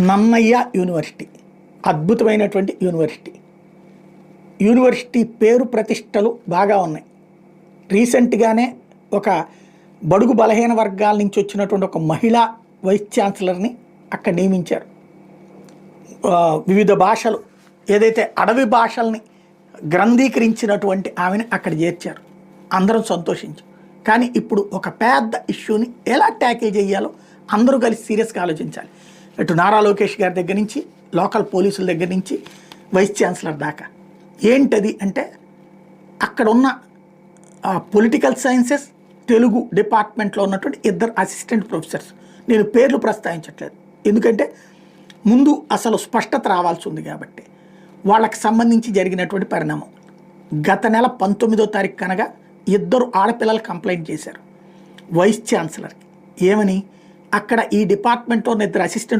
Nannaya university అద్భుతమైనటువంటి university. University పేరు ప్రతిష్టలు బాగా ఉన్నాయి. రీసెంట్గానే ఒక బడుగు బలహీన వర్గాల నుంచి వచ్చినటువంటి ఒక మహిళా వైస్ ఛాన్సలర్ని అక్కడ నియమించారు. వివిధ భాషలు ఏదైతే అడవి భాషల్ని గ్రంథీకరించినటువంటి ఆమెను అక్కడ చేర్చారు. అందరం సంతోషించారు కానీ ఇప్పుడు ఒక పెద్ద ఇష్యూని ఎలా ట్యాకిల్ చేయాలో అందరూ కలిసి సీరియస్గా ఆలోచించాలి. ఇటు నారా లోకేష్ గారి దగ్గర నుంచి లోకల్ పోలీసుల దగ్గర నుంచి వైస్ ఛాన్సలర్ దాకా. ఏంటది అంటే అక్కడ ఉన్న పొలిటికల్ సైన్సెస్ తెలుగు డిపార్ట్మెంట్లో ఉన్నటువంటి ఇద్దరు అసిస్టెంట్ ప్రొఫెసర్స్ నేను పేర్లు ప్రస్తావించట్లేదు. ఎందుకంటే ముందు అసలు స్పష్టత రావాల్సి ఉంది కాబట్టి వాళ్ళకి సంబంధించి జరిగినటువంటి పరిణామం. గత నెల పంతొమ్మిదో తారీఖు కనగా ఇద్దరు ఆడపిల్లలు కంప్లైంట్ చేశారు. వైస్ ఛాన్సలర్కి. ఏమని? అక్కడ ఈ డిపార్ట్మెంట్లో ఉన్న ఇద్దరు అసిస్టెంట్